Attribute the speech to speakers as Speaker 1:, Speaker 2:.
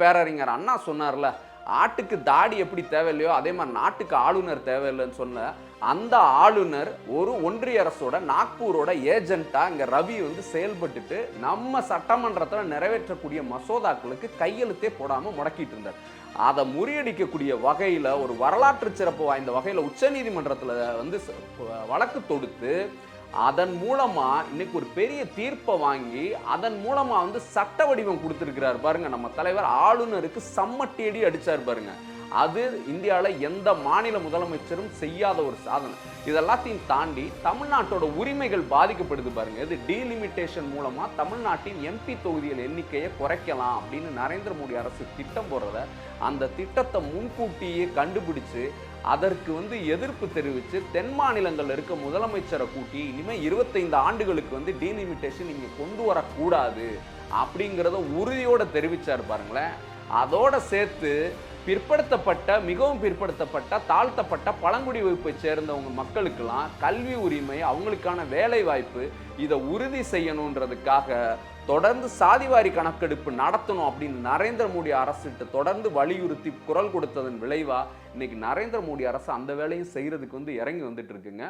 Speaker 1: பேரறிஞர் அண்ணா சொன்னார்ல ஆட்டுக்கு தாடி எப்படி தேவையில்லையோ அதே மாதிரி நாட்டுக்கு ஆளுநர் தேவையில்லைன்னு சொன்ன அந்த ஆளுநர் ஒரு ஒன்றிய அரசோட நாக்பூரோட ஏஜென்ட்டாக இங்கே ரவி வந்து செயல்பட்டுட்டு நம்ம சட்டமன்றத்தில் நிறைவேற்றக்கூடிய மசோதாக்களுக்கு கையெழுத்தே போடாமல் முடக்கிட்டு இருந்தார். அதை முறியடிக்கக்கூடிய வகையில் ஒரு வரலாற்று சிறப்பு வாய்ந்த வகையில் உச்சநீதிமன்றத்தில் வந்து வழக்கு தொடுத்து அதன் மூலமாக இன்னைக்கு ஒரு பெரிய தீர்ப்பை வாங்கி அதன் மூலமாக வந்து சட்ட வடிவம் கொடுத்துருக்கிறார் பாருங்க. நம்ம தலைவர் ஆளுநருக்கு சம்மட்டியடி அடிச்சார் பாருங்க. அது இந்தியாவில் எந்த மாநில முதலமைச்சரும் செய்யாத ஒரு சாதனை. இதெல்லாத்தையும் தாண்டி தமிழ்நாட்டோட உரிமைகள் பாதிக்கப்படுது பாருங்க. இது டீலிமிட்டேஷன் மூலமாக தமிழ்நாட்டின் எம்பி தொகுதிகள் எண்ணிக்கையை குறைக்கலாம் அப்படின்னு நரேந்திர மோடி அரசு திட்டம் போடுறத அந்த திட்டத்தை முன்கூட்டியே கண்டுபிடிச்சு அதற்கு வந்து எதிர்ப்பு தெரிவித்து தென் மாநிலங்களில் இருக்க முதலமைச்சரை கூட்டி இனிமேல் இருபத்தைந்து ஆண்டுகளுக்கு வந்து டீலிமிட்டேஷன் இங்கே கொண்டு வரக்கூடாது அப்படிங்கிறத உறுதியோடு தெரிவித்தார் பாருங்களேன். அதோட சேர்த்து பிற்படுத்தப்பட்ட மிகவும் பிற்படுத்தப்பட்ட தாழ்த்தப்பட்ட பழங்குடி வகுப்பை சேர்ந்தவங்க மக்களுக்கெல்லாம் கல்வி உரிமை அவங்களுக்கான வேலை வாய்ப்பு இதை உறுதி செய்யணுன்றதுக்காக தொடர்ந்து சாதிவாரி கணக்கெடுப்பு நடத்தணும் அப்படின்னு நரேந்திர மோடி அரசுகிட்ட தொடர்ந்து வலியுறுத்தி குரல் கொடுத்ததன் விளைவா இன்னைக்கு நரேந்திர மோடி அரசு அந்த வேலையும் செய்கிறதுக்கு வந்து இறங்கி வந்துட்டு இருக்குங்க.